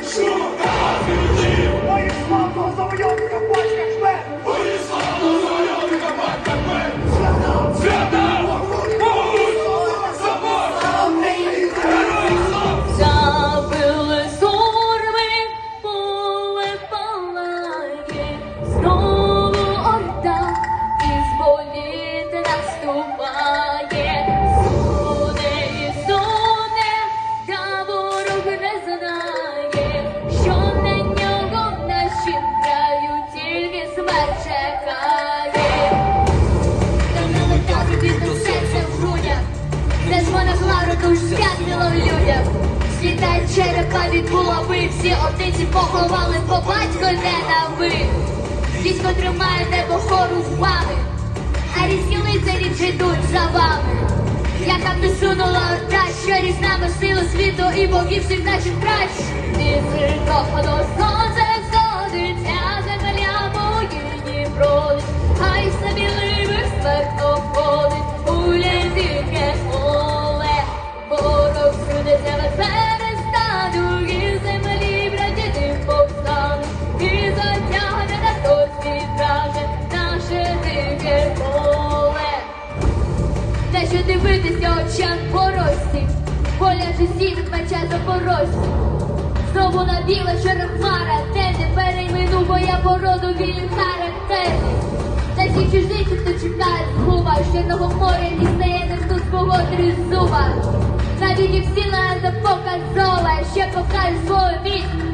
输大打了欢迎创嘴巴一 чекає. Та не летати від до від булави, всі отиці поховали, бо батько ненавид. Військо тримає небо хору з вами, а різні лицарі йдуть за вами. Яка б не сунула що різнами сили світу і богів всіх наших прач. І зеркало сонце Та що дивитися очам порості, поля житті від меча запорожці. Знову на біла хмара, де не переймену, бо я породу вільних характерів. Та всі чужинці, хто чекає згуба, з чорного моря дістає не хто свого тризуба. Навіть їх сила не показова, ще покаже свою міць,